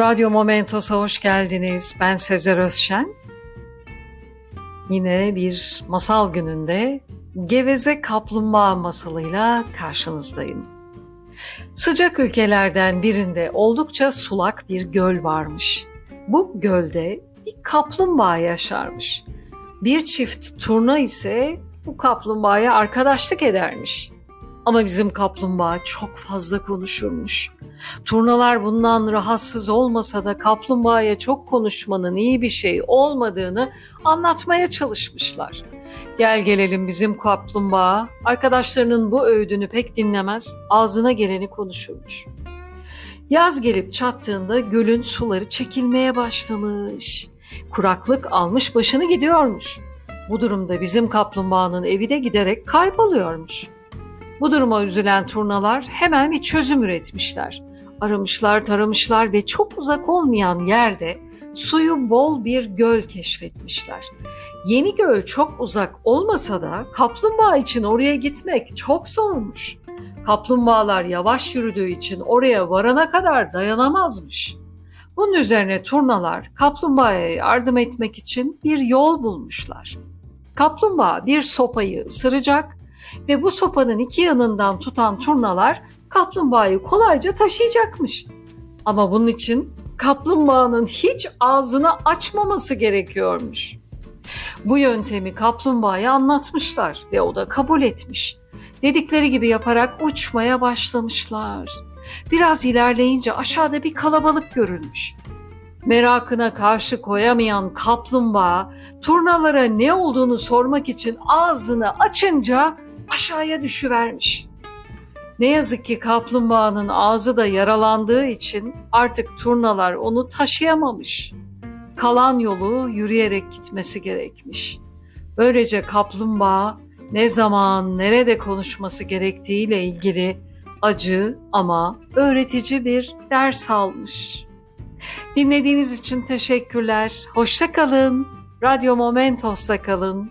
Radyo Momentos'a hoş geldiniz. Ben Sezer Özşen. Yine bir masal gününde Geveze Kaplumbağa masalıyla karşınızdayım. Sıcak ülkelerden birinde oldukça sulak bir göl varmış. Bu gölde bir kaplumbağa yaşarmış. Bir çift turna ise bu kaplumbağaya arkadaşlık edermiş. Ama bizim kaplumbağa çok fazla konuşurmuş. Turnalar bundan rahatsız olmasa da kaplumbağaya çok konuşmanın iyi bir şey olmadığını anlatmaya çalışmışlar. Gel gelelim bizim kaplumbağa, arkadaşlarının bu öğüdünü pek dinlemez, ağzına geleni konuşurmuş. Yaz gelip çattığında gölün suları çekilmeye başlamış. Kuraklık almış başını gidiyormuş. Bu durumda bizim kaplumbağanın evi de giderek kayboluyormuş. Bu duruma üzülen turnalar hemen bir çözüm üretmişler. Aramışlar, taramışlar ve çok uzak olmayan yerde suyu bol bir göl keşfetmişler. Yeni göl çok uzak olmasa da kaplumbağa için oraya gitmek çok zormuş. Kaplumbağalar yavaş yürüdüğü için oraya varana kadar dayanamazmış. Bunun üzerine turnalar kaplumbağaya yardım etmek için bir yol bulmuşlar. Kaplumbağa bir sopayı ısıracak ve bu sopanın iki yanından tutan turnalar kaplumbağayı kolayca taşıyacakmış. Ama bunun için kaplumbağanın hiç ağzını açmaması gerekiyormuş. Bu yöntemi kaplumbağaya anlatmışlar ve o da kabul etmiş. Dedikleri gibi yaparak uçmaya başlamışlar. Biraz ilerleyince aşağıda bir kalabalık görülmüş. Merakına karşı koyamayan kaplumbağa turnalara ne olduğunu sormak için ağzını açınca aşağıya düşüvermiş. Ne yazık ki kaplumbağanın ağzı da yaralandığı için artık turnalar onu taşıyamamış. Kalan yolu yürüyerek gitmesi gerekmiş. Böylece kaplumbağa ne zaman nerede konuşması gerektiğiyle ilgili acı ama öğretici bir ders almış. Dinlediğiniz için teşekkürler. Hoşça kalın. Radyo Momentos'ta kalın.